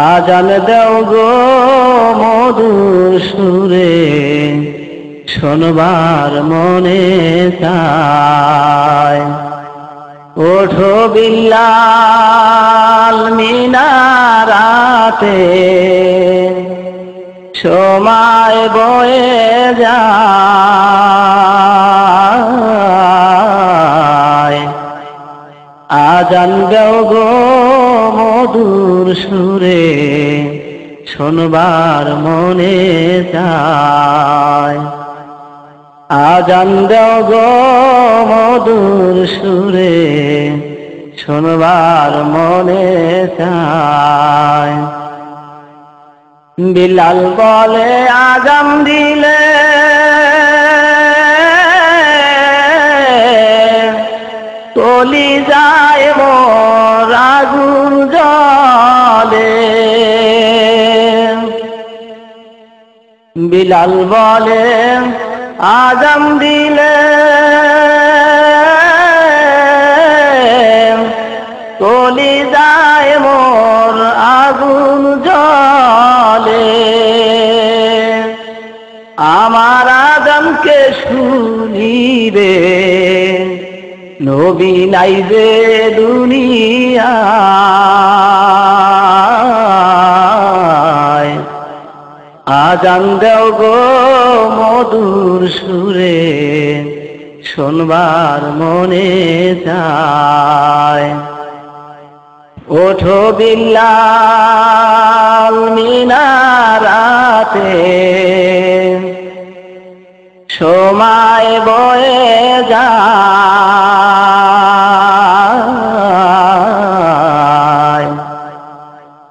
আজান দেও গো মধুর সুরে শোনবার মনে ওঠো বিল্লাল মিনারাতে সময় বয়ে যায়। আজান দেও গো মধুর সুরে, শোনবার মনে চায়। আজান দেও গো মধুর সুরে, শোনবার মনে চায়। বিলাল বলে আজাম দিলে তলি যায় আগুন জলে। বিলাল বলে আজাম দিলে তলি যায় মোর আগুন জলে। আমার আদমকে শুনিবে। নবী নাই যে দুনিয়ায় আজান দেও গো মধুর সুরে, শোনবার মনে যায়। ওঠো বিল্লাল মিনারাতে, সময় বয়ে যায়।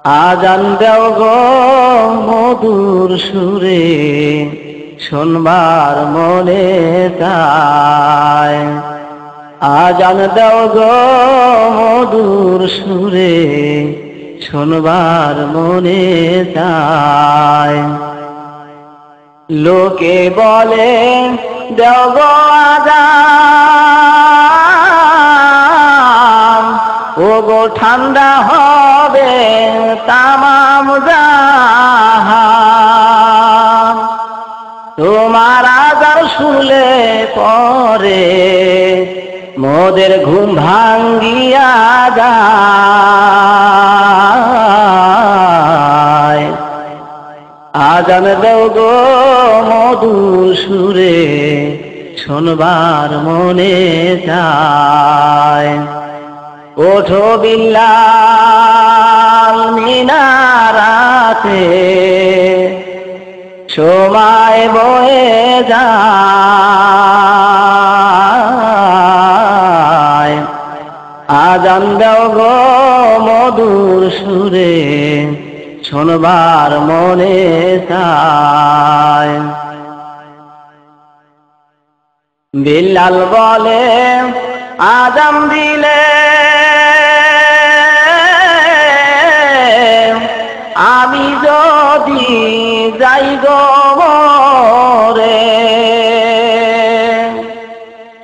আজান দেও গো মধুর সুরে, শোনবার মনে চায় আজান দেও গো মধুর সুরে, শোনবার মনে চায় লোকে বলে, দেও গো আজান ও গো ঠান্ডা হবে জাহান। তোমার আজার শুলে পরে মোদের ঘুম ভাঙ্গিয়া যায়। আজান দেও গো মধুর সুরে, শোনবার মনে যায় ওঠো বিল্লাল। সময় বয়ে যায়। আজান দেও গো মধুর সুরে, শোনবার মনে চায়। বিল্লাল বলে আজাম দিলে আমি যদি যাই গো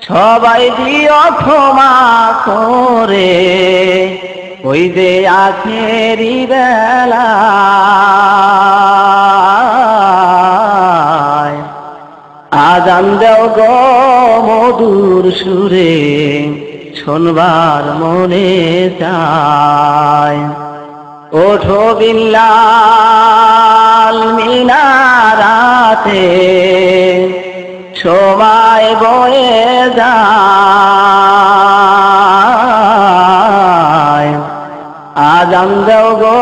সবাই দিও ক্ষমা করে। ওই যে আখেরি বেলা আজান দেও গো মধুর সুরে, শোনবার মনে চায়। ওঠো বিল্লাল মিনারাতে সময় বয়ে যায়। আজান দেও গো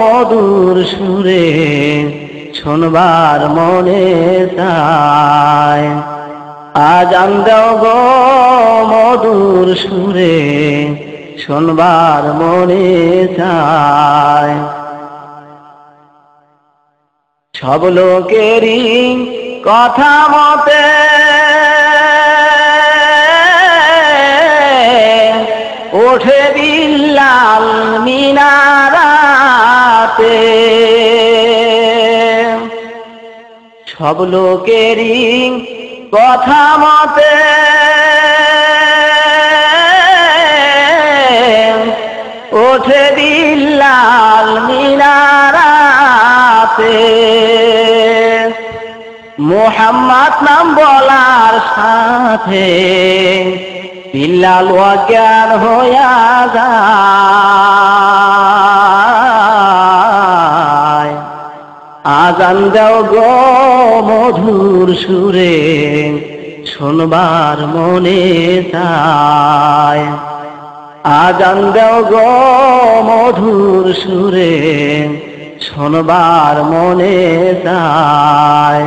মধুর সুরে শোনবার মনে চায় আজান দেও গো মধুর সুরে শোনবার মনে চায় সব লোকেরই কথা মতে ওঠে বিল্লাল মিনারাতে। সব লোকেরই কথা মতে ওঠে বিল্লাল মিনারাতে। মোহাম্মদ নাম বলার সাথে বিল্লাল অজ্ঞান হইয়া যায়। আজান দাও গো মধুর সুরে, শোনবার মনে চায়। আজান দাও গো মধুর সুরে, শোনবার মনে চায়।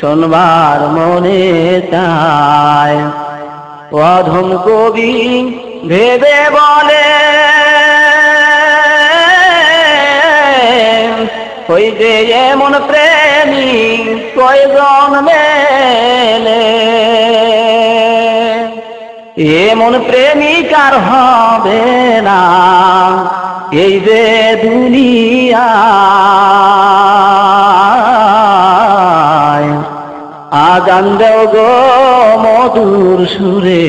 শোনবার মনে চায়। অধম কবি ভেবে বলে যে এমন প্রেমী কয়জন মেলে? এমন প্রেমিকার হবে না? এই যে আজান দেও গো মধুর সুরে,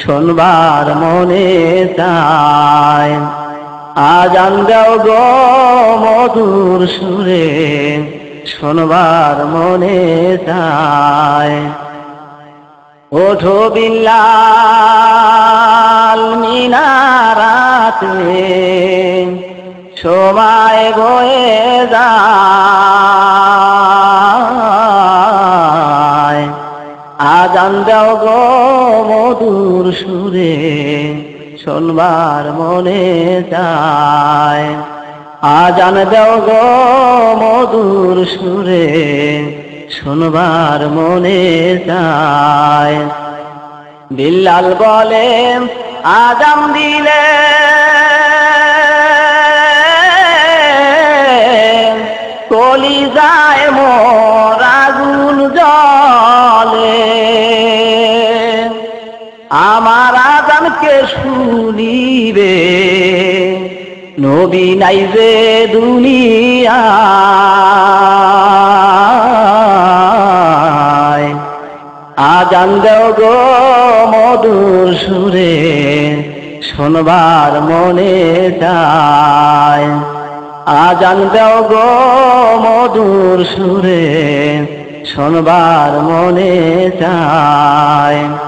শোনবার মনে চায় আজান দেও গো মধুর সুরে, শোনবার মনে চায় ওঠো বিল্লাল মিনারাতে সময় বয়ে যায় আজান দাও গো মধুর সুরে, শোনবার মনে যায় আজান দাও গো মধুর সুরে, শোনবার মনে যায় বিল্লাল বলে আজাম দিলে কলি যায় মোর আমার আজানকে শুনিবে। নবী নাই যে দুনিয়া। আজান দেও গো মধুর সুরে, শোনবার মনে চায়। আজান দেও গো মধুর সুরে, শোনবার মনে চায়।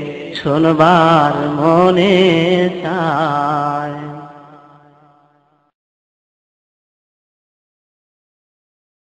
শোনবার মনে চায়।